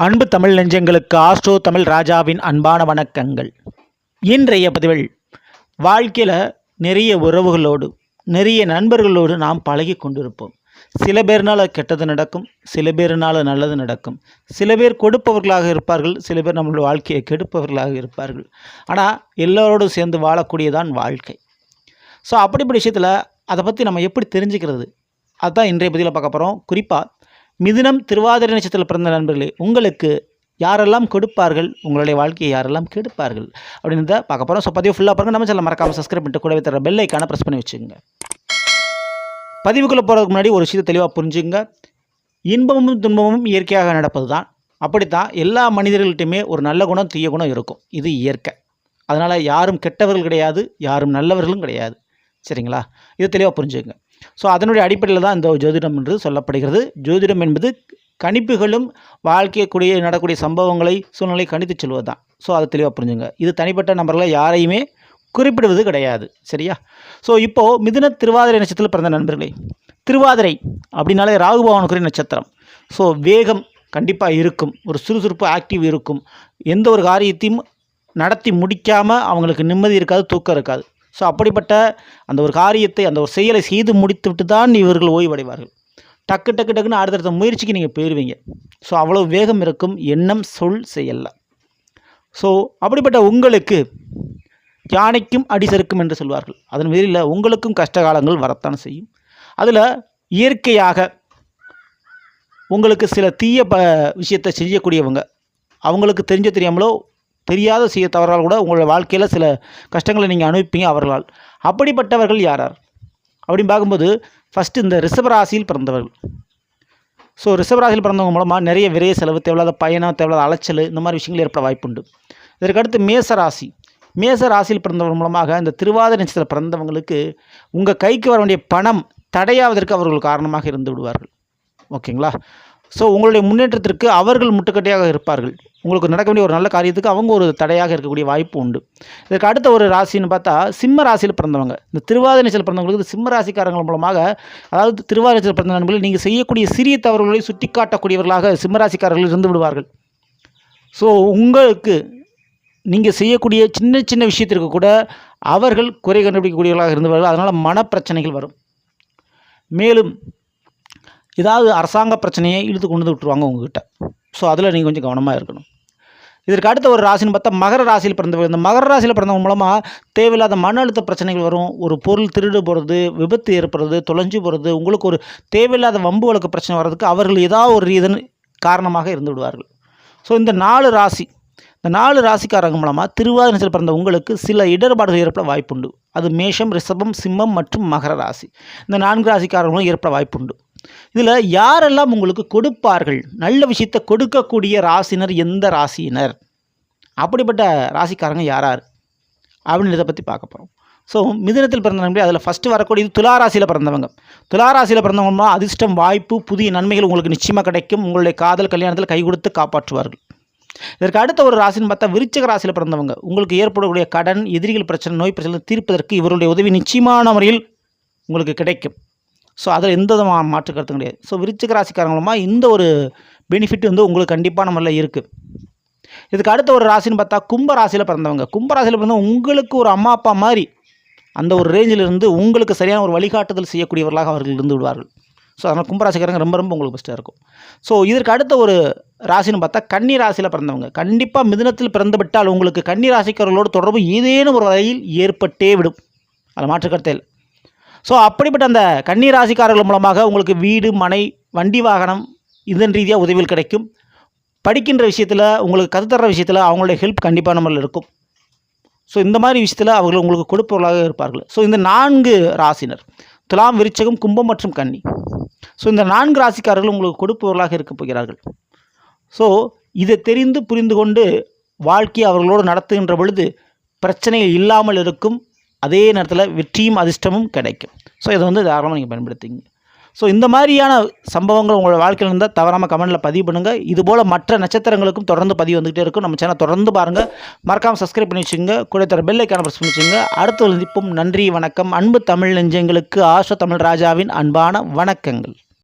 அன்பு தமிழ் நெஞ்சங்களுக்கு ஆஸ்ட்ரோ தமிழ் ராஜாவின் அன்பான வணக்கங்கள். இன்றைய பதிவில் வாழ்க்கையில் நிறைய உறவுகளோடு நிறைய நண்பர்களோடு நாம் பழகி கொண்டிருப்போம். சில பேர்னால் கெட்டது நடக்கும் சில பேர்னால் நல்லது நடக்கும். சில பேர் கொடுப்பவர்களாக இருப்பார்கள் சில பேர் நம்மளுடைய வாழ்க்கையை கெடுப்பவர்களாக இருப்பார்கள். ஆனால் எல்லோரோடும் சேர்ந்து வாழக்கூடியதான் வாழ்க்கை. ஸோ அப்படிப்பட்ட விஷயத்தில் அதை பற்றி நம்ம எப்படி தெரிஞ்சுக்கிறது? அதுதான் இன்றைய பதிவில் பார்க்க போகிறோம் குறிப்பாக மிதுனம் திருவாதிரை நட்சத்திரத்தில் பிறந்த நண்பர்களே உங்களுக்கு யாரெல்லாம் கொடுப்பார்கள்? உங்களுடைய வாழ்க்கையை யாரெல்லாம் கெடுப்பார்கள்? அப்படின்றத பார்க்க போகிறோம் ஸோ பதிவு ஃபுல்லாக பாருங்கள் நம்ம சேனல் மறக்காமல் சப்ஸ்கிரைப் பண்ணிட்டு கூடவே தர பெல் ஐக்கான ப்ரெஸ் பண்ணி வச்சுங்க பதிவுக்குள்ளே போகிறதுக்கு முன்னாடி ஒரு விஷயத்தை தெளிவாக புரிஞ்சுங்க இன்பமும் துன்பமும் இயற்கையாக நடப்பது தான் அப்படித்தான் எல்லா மனிதர்கள்ட்டையுமே ஒரு நல்ல குணம் தீய குணம் இருக்கும். இது இயற்கை. அதனால் யாரும் கெட்டவர்கள் கிடையாது யாரும் நல்லவர்களும் கிடையாது. சரிங்களா? இது தெளிவாக புரிஞ்சுங்க ஸோ அதனுடைய அடிப்படையில் தான் இந்த ஜோதிடம் என்று சொல்லப்படுகிறது. ஜோதிடம் என்பது கணிப்புகளும் வாழ்க்கையக்கூடிய நடக்கூடிய சம்பவங்களை சூழ்நிலை கணித்து சொல்வது தான். ஸோ அதை தெளிவாக புரிஞ்சுங்க. இது தனிப்பட்ட நபர்களை யாரையுமே குறிப்பிடுவது கிடையாது. சரியா? ஸோ இப்போது மிதுன திருவாதிரை நட்சத்திரத்தில் பிறந்த நண்பர்களே திருவாதிரை அப்படின்னாலே ராகுபவனுக்குரிய நட்சத்திரம். ஸோ வேகம் கண்டிப்பாக இருக்கும். ஒரு சுறுசுறுப்பு ஆக்டிவ் இருக்கும். எந்த ஒரு காரியத்தையும் நடத்தி முடிக்காமல் அவங்களுக்கு நிம்மதி இருக்காது தூக்கம் இருக்காது. ஸோ அப்படிப்பட்ட அந்த ஒரு காரியத்தை அந்த ஒரு செயலை செய்து முடித்துவிட்டு தான் இவர்கள் ஓய்வடைவார்கள். டக்கு டக்கு டக்குன்னு அடுத்தடுத்த முயற்சிக்கு நீங்கள் போயிடுவீங்க ஸோ அவ்வளோ வேகம் இருக்கும். எண்ணம் சொல் செயல்ல. ஸோ அப்படிப்பட்ட உங்களுக்கு யானைக்கும் அடி சறுக்கும் என்று சொல்வார்கள். அதன் பேரில் உங்களுக்கும் கஷ்ட காலங்கள் வரத்தான் செய்யும். அதில் இயற்கையாக உங்களுக்கு சில தீய ப விஷயத்தை செய்யக்கூடியவங்க அவங்களுக்கு தெரிஞ்ச தெரியாமலோ தெரியாத செய்ய தவறால் கூட உங்களோட வாழ்க்கையில் சில கஷ்டங்களை நீங்கள் அனுப்பிப்பீங்க அவர்களால். அப்படிப்பட்டவர்கள் யாரார் அப்படின்னு பார்க்கும்போது ஃபஸ்ட்டு இந்த ரிஷபராசியில் பிறந்தவர்கள். ஸோ ரிஷபராசியில் பிறந்தவங்க மூலமாக நிறைய விரைய செலவு தேவையில்லாத பயணம் தேவையில்லாத அலைச்சல் இந்த மாதிரி விஷயங்கள் ஏற்பட வாய்ப்புண்டு இதற்கடுத்து மேசராசி மேச ராசியில் பிறந்தவர்கள் மூலமாக இந்த திருவாதிரை நட்சத்திரத்தில் பிறந்தவங்களுக்கு உங்கள் கைக்கு வர வேண்டிய பணம் தடையாவதற்கு அவர்கள் காரணமாக இருந்து விடுவார்கள். ஓகேங்களா? ஸோ உங்களுடைய முன்னேற்றத்திற்கு அவர்கள் முட்டுக்கட்டையாக இருப்பார்கள். உங்களுக்கு நடக்க வேண்டிய ஒரு நல்ல காரியத்துக்கு அவங்க ஒரு தடையாக இருக்கக்கூடிய வாய்ப்பு உண்டு. இதற்கு அடுத்த ஒரு ராசின்னு பார்த்தா சிம்ம ராசியில் பிறந்தவங்க. இந்த திருவாதிரைச்சல் பிறந்தவங்களுக்கு சிம்ம ராசிக்காரங்கள் மூலமாக அதாவது திருவாதிரைச்சல் பிறந்த நண்பர்கள் நீங்கள் செய்யக்கூடிய சிறிய தவறுகளை சுட்டி காட்டக்கூடியவர்களாக சிம்ம ராசிக்காரர்கள் இருந்து விடுவார்கள். ஸோ உங்களுக்கு நீங்கள் செய்யக்கூடிய சின்ன சின்ன விஷயத்திற்கு கூட அவர்கள் குறை கண்டுபிடிக்கக்கூடியவர்களாக இருந்தவர்கள். அதனால் மனப்பிரச்சனைகள் வரும். மேலும் ஏதாவது அரசாங்க பிரச்சனையை இழுத்து கொண்டு வந்து விட்டுருவாங்க உங்ககிட்ட. ஸோ அதில் நீங்கள் கொஞ்சம் கவனமாக இருக்கணும். இதற்கு அடுத்த ஒரு ராசின்னு பார்த்தா மகர ராசியில் பிறந்தவங்க இந்த மகர ராசியில் பிறந்தவங்க மூலமாக தேவையில்லாத மன அழுத்த பிரச்சனைகள் வரும். ஒரு பொருள் திருடு போகிறது விபத்து ஏற்படுறது தொலைஞ்சு போகிறது உங்களுக்கு ஒரு தேவையில்லாத வம்பு வழக்கு பிரச்சனை வர்றதுக்கு அவர்கள் ஏதாவது ஒரு ரீதன் காரணமாக இருந்து விடுவார்கள். ஸோ இந்த நாலு ராசி இந்த நாலு ராசிக்காரங்க மூலமாக திருவாதிரத்தில் பிறந்த உங்களுக்கு சில இடர்பாடுகள் ஏற்பட வாய்ப்புண்டு. அது மேஷம் ரிஷபம் சிம்மம் மற்றும் மகர ராசி. இந்த நான்கு ராசிக்காரங்களும் ஏற்பட வாய்ப்புண்டு. இதில் யாரெல்லாம் உங்களுக்கு கொடுப்பார்கள்? நல்ல விஷயத்தை கொடுக்கக்கூடிய ராசினர் எந்த ராசியினர்? அப்படிப்பட்ட ராசிக்காரங்க யாரார்? அப்படின்னு அப்படின்றத பற்றி பார்க்க போகிறோம் ஸோ மிதனத்தில் பிறந்த அதில் ஃபஸ்ட்டு வரக்கூடியது துலா ராசியில் பிறந்தவங்க. துளாராசியில் பிறந்தவங்கன்னா பிறந்தவங்க அதிர்ஷ்டம் வாய்ப்பு புதிய நன்மைகள் உங்களுக்கு நிச்சயமாக கிடைக்கும். உங்களுடைய காதல் கல்யாணத்தில் கை கொடுத்து காப்பாற்றுவார்கள். இதற்கு அடுத்த ஒரு ராசின்னு பார்த்தா விருச்சக ராசியில் பிறந்தவங்க. உங்களுக்கு ஏற்படக்கூடிய கடன் எதிரிகள் பிரச்சனை நோய் பிரச்சனை தீர்ப்பதற்கு இவருடைய உதவி நிச்சயமான முறையில் உங்களுக்கு கிடைக்கும். ஸோ அதில் எந்த விதமான மாற்று கருத்தும் கிடையாது. ஸோ விருச்சிக ராசிக்காரங்க மூலமாக இந்த ஒரு பெனிஃபிட் வந்து உங்களுக்கு கண்டிப்பாக நம்மள இருக்குது இதுக்கு அடுத்த ஒரு ராசின்னு பார்த்தா கும்ப ராசியில் பிறந்தவங்க. கும்ப ராசியில் பிறந்த உங்களுக்கு ஒரு அம்மா அப்பா மாதிரி அந்த ஒரு ரேஞ்சில் இருந்து உங்களுக்கு சரியான ஒரு வழிகாட்டுதல் செய்யக்கூடியவர்களாக அவர்கள் இருந்து விடுவார்கள். ஸோ அதனால் கும்பராசிக்காரங்க ரொம்ப ரொம்ப உங்களுக்கு பெஸ்ட்டாக இருக்கும். ஸோ இதற்கு அடுத்த ஒரு ராசின்னு பார்த்தா கன்னி ராசியில் பிறந்தவங்க. கண்டிப்பாக மிதுனத்தில் பிறந்துவிட்டால் உங்களுக்கு கன்னி ராசிக்காரர்களோடு தொடர்பு ஏதேனும் ஒரு வகையில் ஏற்பட்டே விடும். அது மாற்று ஸோ அப்படிப்பட்ட அந்த கன்னி ராசிக்காரர்கள் மூலமாக உங்களுக்கு வீடு மனை வண்டி வாகனம் இதன் ரீதியாக உதவிகள் கிடைக்கும். படிக்கின்ற விஷயத்தில் உங்களுக்கு கற்றுத்தர விஷயத்தில் அவங்களுடைய ஹெல்ப் கண்டிப்பாக நம்மளில் இருக்கும். ஸோ இந்த மாதிரி விஷயத்தில் அவர்கள் உங்களுக்கு கொடுப்பவர்களாக இருப்பார்கள். ஸோ இந்த நான்கு ராசினர் துலாம் விருச்சகம் கும்பம் மற்றும் கன்னி. ஸோ இந்த நான்கு ராசிக்காரர்கள் உங்களுக்கு கொடுப்பவர்களாக இருக்கப் போகிறார்கள். ஸோ இதை தெரிந்து புரிந்து கொண்டு வாழ்க்கையை அவர்களோடு நடத்துகின்ற பொழுது பிரச்சனைகள் இல்லாமல் இருக்கும். அதே நேரத்தில் வெற்றியும் அதிர்ஷ்டமும் கிடைக்கும். ஸோ இதை வந்து தாராளமாக நீங்கள் பயன்படுத்திங்க. ஸோ இந்த மாதிரியான சம்பவங்கள் உங்களோட வாழ்க்கையில் இருந்தால் தவறாமல் கமெண்ட்டில் பதிவு பண்ணுங்கள் இதுபோல் மற்ற நட்சத்திரங்களுக்கும் தொடர்ந்து பதிவு வந்துகிட்டே இருக்கும். நம்ம சேனல் தொடர்ந்து பாருங்கள் மறக்காமல் சப்ஸ்கிரைப் பண்ணி வச்சுங்க கூட தர பெல் ஐக்கான ப்ரெஸ் பண்ணி வச்சுங்க அடுத்த சந்திப்பும். நன்றி வணக்கம். அன்பு தமிழ் நெஞ்சங்களுக்கு ஆஷ தமிழ் ராஜாவின் அன்பான வணக்கங்கள்.